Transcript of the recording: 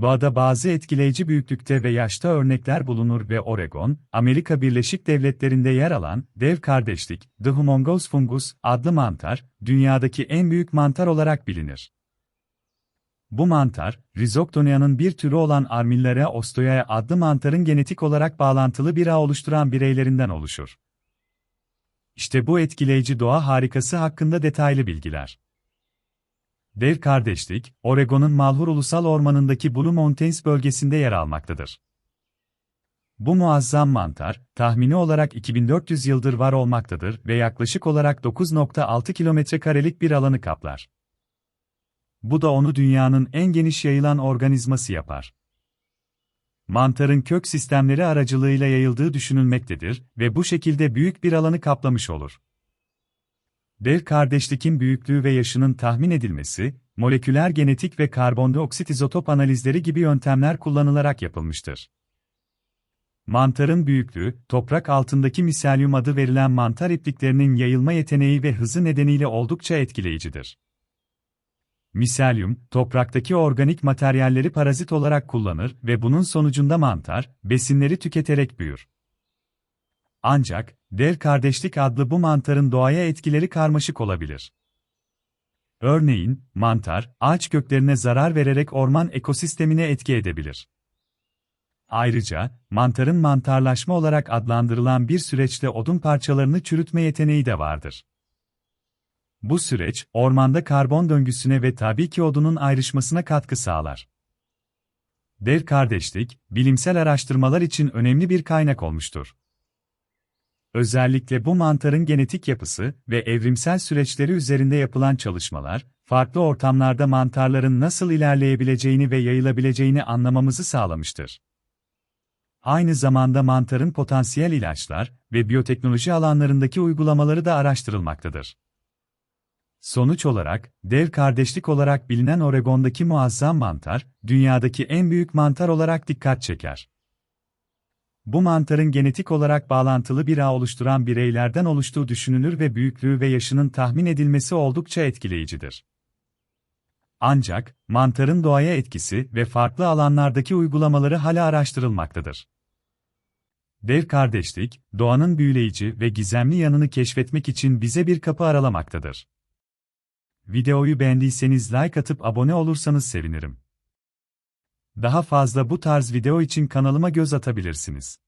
doğada bazı etkileyici büyüklükte ve yaşta örnekler bulunur ve Oregon, Amerika Birleşik Devletleri'nde yer alan dev kardeşlik, The Humongous Fungus adlı mantar, dünyadaki en büyük mantar olarak bilinir. Bu mantar, Rhizoctonia'nın bir türü olan Armillaria ostoyae adlı mantarın genetik olarak bağlantılı bir ağ oluşturan bireylerinden oluşur. İşte bu etkileyici doğa harikası hakkında detaylı bilgiler. Dev kardeşlik, Oregon'un Malheur Ulusal Ormanı'ndaki Blue Mountains bölgesinde yer almaktadır. Bu muazzam mantar, tahmini olarak 2400 yıldır var olmaktadır ve yaklaşık olarak 9.6 kilometre karelik bir alanı kaplar. Bu da onu dünyanın en geniş yayılan organizması yapar. Mantarın kök sistemleri aracılığıyla yayıldığı düşünülmektedir ve bu şekilde büyük bir alanı kaplamış olur. Dev kardeşlikin büyüklüğü ve yaşının tahmin edilmesi, moleküler genetik ve karbondioksit izotop analizleri gibi yöntemler kullanılarak yapılmıştır. Mantarın büyüklüğü, toprak altındaki miselyum adı verilen mantar ipliklerinin yayılma yeteneği ve hızı nedeniyle oldukça etkileyicidir. Miselyum, topraktaki organik materyalleri parazit olarak kullanır ve bunun sonucunda mantar, besinleri tüketerek büyür. Ancak, dev kardeşlik adlı bu mantarın doğaya etkileri karmaşık olabilir. Örneğin, mantar, ağaç köklerine zarar vererek orman ekosistemine etki edebilir. Ayrıca, mantarın mantarlaşma olarak adlandırılan bir süreçte odun parçalarını çürütme yeteneği de vardır. Bu süreç, ormanda karbon döngüsüne ve tabii ki odunun ayrışmasına katkı sağlar. Dev kardeşlik, bilimsel araştırmalar için önemli bir kaynak olmuştur. Özellikle bu mantarın genetik yapısı ve evrimsel süreçleri üzerinde yapılan çalışmalar, farklı ortamlarda mantarların nasıl ilerleyebileceğini ve yayılabileceğini anlamamızı sağlamıştır. Aynı zamanda mantarın potansiyel ilaçlar ve biyoteknoloji alanlarındaki uygulamaları da araştırılmaktadır. Sonuç olarak, dev kardeşlik olarak bilinen Oregon'daki muazzam mantar, dünyadaki en büyük mantar olarak dikkat çeker. Bu mantarın genetik olarak bağlantılı bir ağ oluşturan bireylerden oluştuğu düşünülür ve büyüklüğü ve yaşının tahmin edilmesi oldukça etkileyicidir. Ancak, mantarın doğaya etkisi ve farklı alanlardaki uygulamaları hala araştırılmaktadır. Dev kardeşlik, doğanın büyüleyici ve gizemli yanını keşfetmek için bize bir kapı aralamaktadır. Videoyu beğendiyseniz like atıp abone olursanız sevinirim. Daha fazla bu tarz video için kanalıma göz atabilirsiniz.